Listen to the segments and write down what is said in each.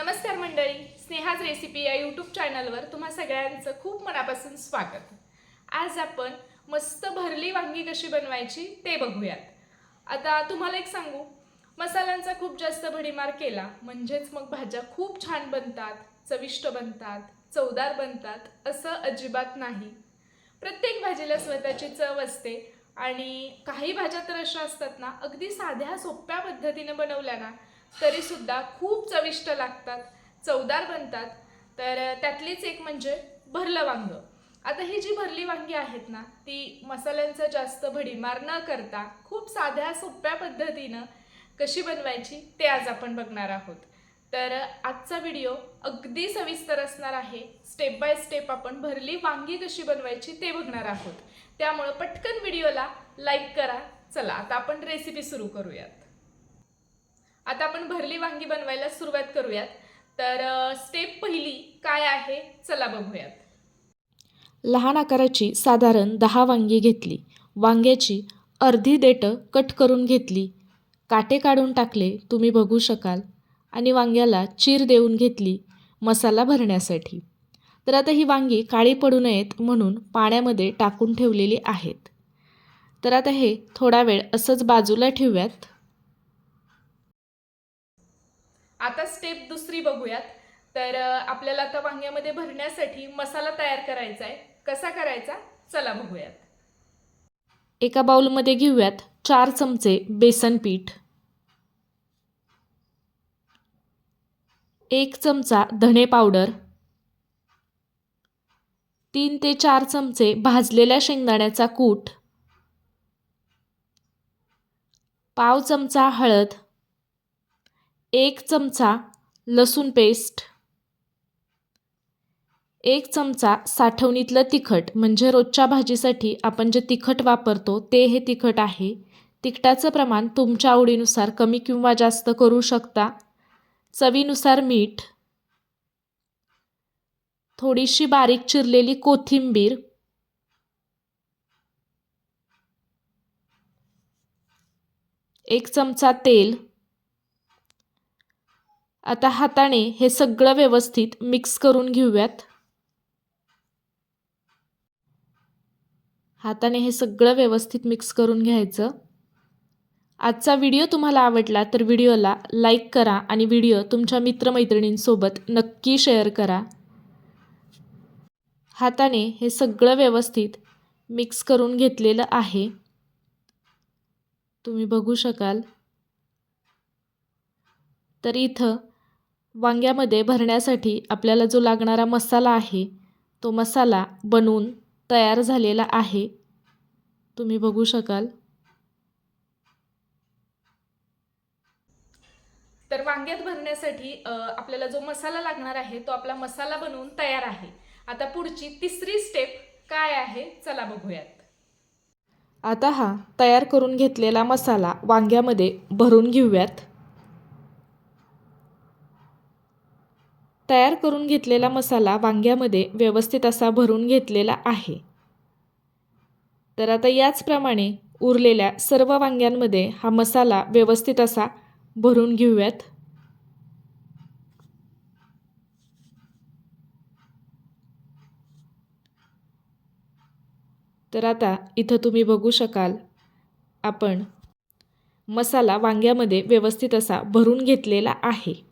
नमस्कार मंडळी स्नेहाज रेसिपी या यूट्यूब चॅनलवर तुम्हा सगळ्यांचं खूप मनापासून स्वागत. आज आपण मस्त भरली वांगी कशी बनवायची ते बघूयात. आता तुम्हाला एक सांगू मसाल्यांचा खूप जास्त भडीमार केला म्हणजेच मग भाज्या खूप छान बनतात चविष्ट बनतात चवदार बनतात असं अजिबात नाही. प्रत्येक भाजीला स्वतःची चव असते आणि काही भाज्या तर अशा असतात ना अगदी साध्या सोप्या पद्धतीने बनवल्या ना तरीसुद्धा खूप चविष्ट लागतात चवदार बनतात. तर त्यातलीच एक म्हणजे भरलं वांग. आता ही जी भरली वांगी आहेत ना ती मसाल्यांचा जास्त भडीमार न करता खूप साध्या सोप्या पद्धतीनं कशी बनवायची ते आज आपण बघणार आहोत. तर आजचा व्हिडिओ अगदी सविस्तर असणार आहे. स्टेप बाय स्टेप आपण भरली वांगी कशी बनवायची ते बघणार आहोत. त्यामुळं पटकन व्हिडिओला लाईक करा. चला आता आपण रेसिपी सुरू करूयात. आता आपण भरली वांगी बनवायला सुरुवात करूयात. तर स्टेप पहिली काय आहे? चला बघूयात. लहान आकाराची साधारण दहा वांगी घेतली. वांग्याची अर्धी देठं कट करून घेतली. काटे काढून टाकले तुम्ही बघू शकाल. आणि वांग्याला चीर देऊन घेतली मसाला भरण्यासाठी. तर आता ही वांगी काळी पडू नयेत म्हणून पाण्यामध्ये टाकून ठेवलेली आहेत. तर आता हे थोडा वेळ असंच बाजूला ठेवूयात. आता स्टेप दुसरी बघूयात. तर आपल्याला आता वांग्यामध्ये भरण्यासाठी मसाला तयार करायचा आहे. कसा करायचा? चला बघूयात. एका बाउलमध्ये घेऊयात चार चमचे बेसन पीठ. एक चमचा धणे पावडर. तीन ते चार चमचे भाजलेल्या शेंगदाण्याचा कूट. पाव चमचा हळद. एक चमचा लसूण पेस्ट. एक चमचा साठवणीतलं तिखट म्हणजे रोजच्या भाजीसाठी आपण जे तिखट वापरतो ते हे तिखट आहे. तिखटाचं प्रमाण तुमच्या आवडीनुसार कमी किंवा जास्त करू शकता. चवीनुसार मीठ. थोडीशी बारीक चिरलेली कोथिंबीर. एक चमचा तेल. आता हाताने हे सगळं व्यवस्थित मिक्स करून घेऊयात. हाताने हे सगळं व्यवस्थित मिक्स करून घ्यायचं. आजचा व्हिडिओ तुम्हाला आवडला तर व्हिडिओला लाईक करा आणि व्हिडिओ तुमच्या मित्रमैत्रिणींसोबत नक्की शेअर करा. हाताने हे सगळं व्यवस्थित मिक्स करून घेतलेलं आहे. तुम्ही बघू शकाल. तर इथं वांग्यामध्ये भरण्यासाठी आपल्याला जो लागणारा मसाला आहे तो मसाला बनवून तयार झालेला आहे. तुम्ही बघू शकाल. तर वांग्यात भरण्यासाठी आपल्याला जो मसाला लागणार आहे तो आपला मसाला बनवून तयार आहे. आता पुढची तिसरी स्टेप काय आहे चला बघूयात. आता हा तयार करून घेतलेला मसाला वांग्यामध्ये भरून घेऊयात. तयार करून घेतलेला मसाला वांग्यामध्ये व्यवस्थित असा भरून घेतलेला आहे. तर आता याचप्रमाणे उरलेल्या सर्व वांग्यांमध्ये हा मसाला व्यवस्थित असा भरून घेऊयात. तर आता इथं तुम्ही बघू शकाल आपण मसाला वांग्यामध्ये व्यवस्थित असा भरून घेतलेला आहे.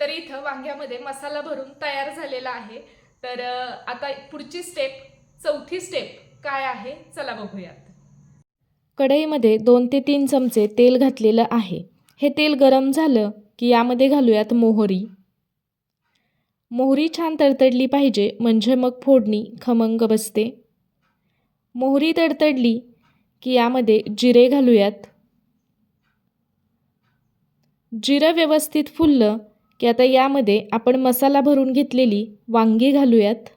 तर इथं वांग्यामध्ये मसाला भरून तयार झालेला आहे. तर आता पुढची स्टेप चौथी स्टेप काय आहे? चला बघूयात. कढईमध्ये दोन ते तीन चमचे तेल घातलेलं आहे. हे तेल गरम झालं की यामध्ये घालूयात मोहरी. मोहरी छान तडतडली पाहिजे म्हणजे मग फोडणी खमंग बसते. मोहरी तडतडली की यामध्ये जिरे घालूयात. जिरं व्यवस्थित फुललं की आता यामध्ये आपण मसाला भरून घेतलेली वांगी घालूयात.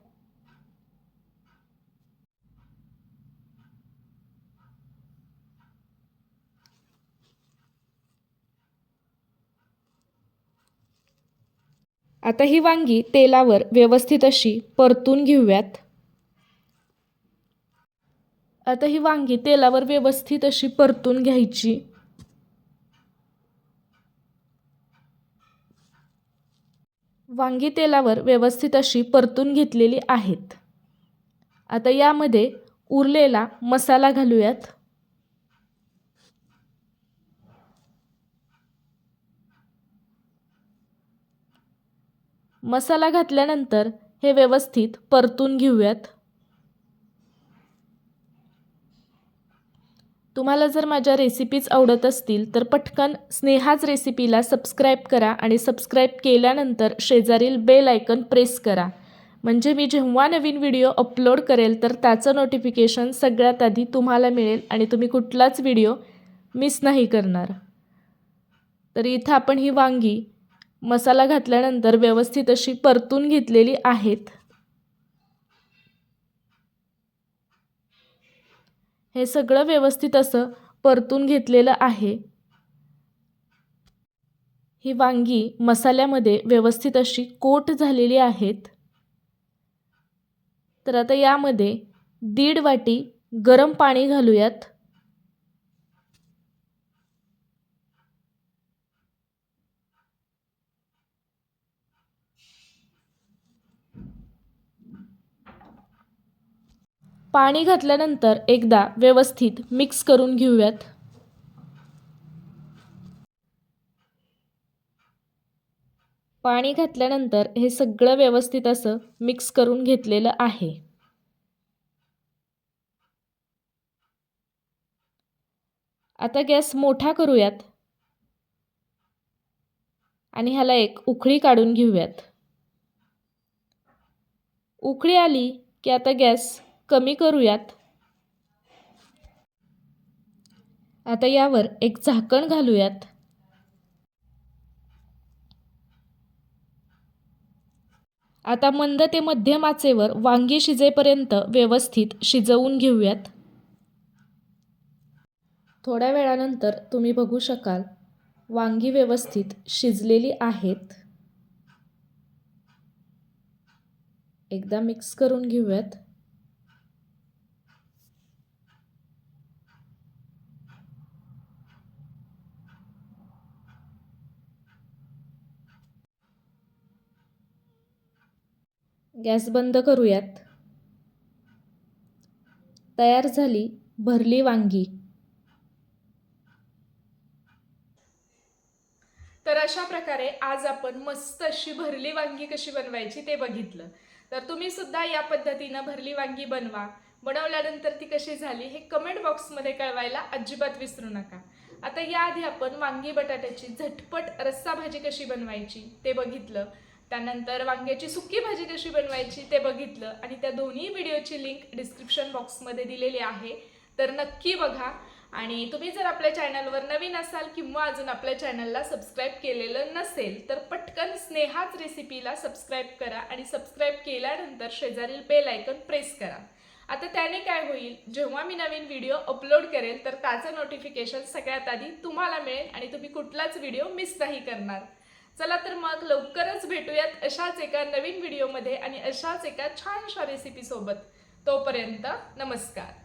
आता ही वांगी तेलावर व्यवस्थित अशी परतून घेऊयात. आता ही वांगी तेलावर व्यवस्थित अशी परतून घ्यायची. वांगी तेलावर व्यवस्थित अशी परतून घेतलेली आहेत. आता यामध्ये उरलेला मसाला घालूयात. मसाला घातल्यानंतर हे व्यवस्थित परतून घेऊयात. तुम्हाला जर माझ्या रेसिपीज आवडत असतील तर पटकन स्नेहाच रेसिपीला सबस्क्राईब करा आणि सबस्क्राईब केल्यानंतर शेजारील बेल आयकन प्रेस करा. म्हणजे मी जेव्हा नवीन व्हिडिओ अपलोड करेल तर त्याचं नोटिफिकेशन सगळ्यात आधी तुम्हाला मिळेल आणि तुम्ही कुठलाच व्हिडिओ मिस नाही करणार. तर इथं आपण ही वांगी मसाला घातल्यानंतर व्यवस्थित अशी परतून घेतलेली आहेत. हे सगळं व्यवस्थित असं परतून घेतलेलं आहे. ही वांगी मसाल्यामध्ये व्यवस्थित अशी कोट झालेली आहेत. तर आता यामध्ये दीड वाटी गरम पाणी घालूयात. पाणी घातल्यानंतर एकदा व्यवस्थित मिक्स करून घेऊयात. पाणी घातल्यानंतर हे सगळं व्यवस्थित असं मिक्स करून घेतलेलं आहे. आता गॅस मोठा करूयात. आणि ह्याला एक उकळी काढून घेऊयात. उकळी आली की आता गॅस कमी करूयात. आता यावर एक झाकण घालूयात. आता मंद ते मध्यम आचेवर वांगी शिजेपर्यंत व्यवस्थित शिजवून घेऊयात. थोड्या वेळानंतर तुम्ही बघू शकाल वांगी व्यवस्थित शिजलेली आहेत. एकदा मिक्स करून घेऊयात. गॅस बंद करूयात. तयार झाली भरली वांगी. तर अशा प्रकारे आज आपण मस्त अशी भरली वांगी कशी बनवायची ते बघितलं. तर तुम्ही सुद्धा या पद्धतीनं भरली वांगी बनवा. बनवल्यानंतर ती कशी झाली हे कमेंट बॉक्समध्ये कळवायला अजिबात विसरू नका. आता याआधी आपण वांगी बटाट्याची झटपट रस्सा भाजी कशी बनवायची ते बघितलं. त्यानंतर वांग्याची सुकी भाजी कशी बनवायची ते बघितलं आणि त्या दोन्ही व्हिडिओची लिंक डिस्क्रिप्शन बॉक्समध्ये दिलेली आहे. तर नक्की बघा आणि तुम्ही जर आपल्या चॅनलवर नवीन असाल किंवा अजून आपल्या चॅनलला सबस्क्राईब केलेलं नसेल तर पटकन स्नेहाच रेसिपीला सबस्क्राईब करा आणि सबस्क्राईब केल्यानंतर शेजारील बेल आयकन प्रेस करा. आता त्याने काय होईल जेव्हा मी नवीन व्हिडिओ अपलोड करेल तर त्याचं नोटिफिकेशन सगळ्यात आधी तुम्हाला मिळेल आणि तुम्ही कुठलाच व्हिडिओ मिस नाही करणार. चला तर मग लवकरच भेटूयात अशाच एका नवीन व्हिडिओमध्ये आणि अशाच एका छानशा रेसिपीसोबत तोपर्यंत नमस्कार.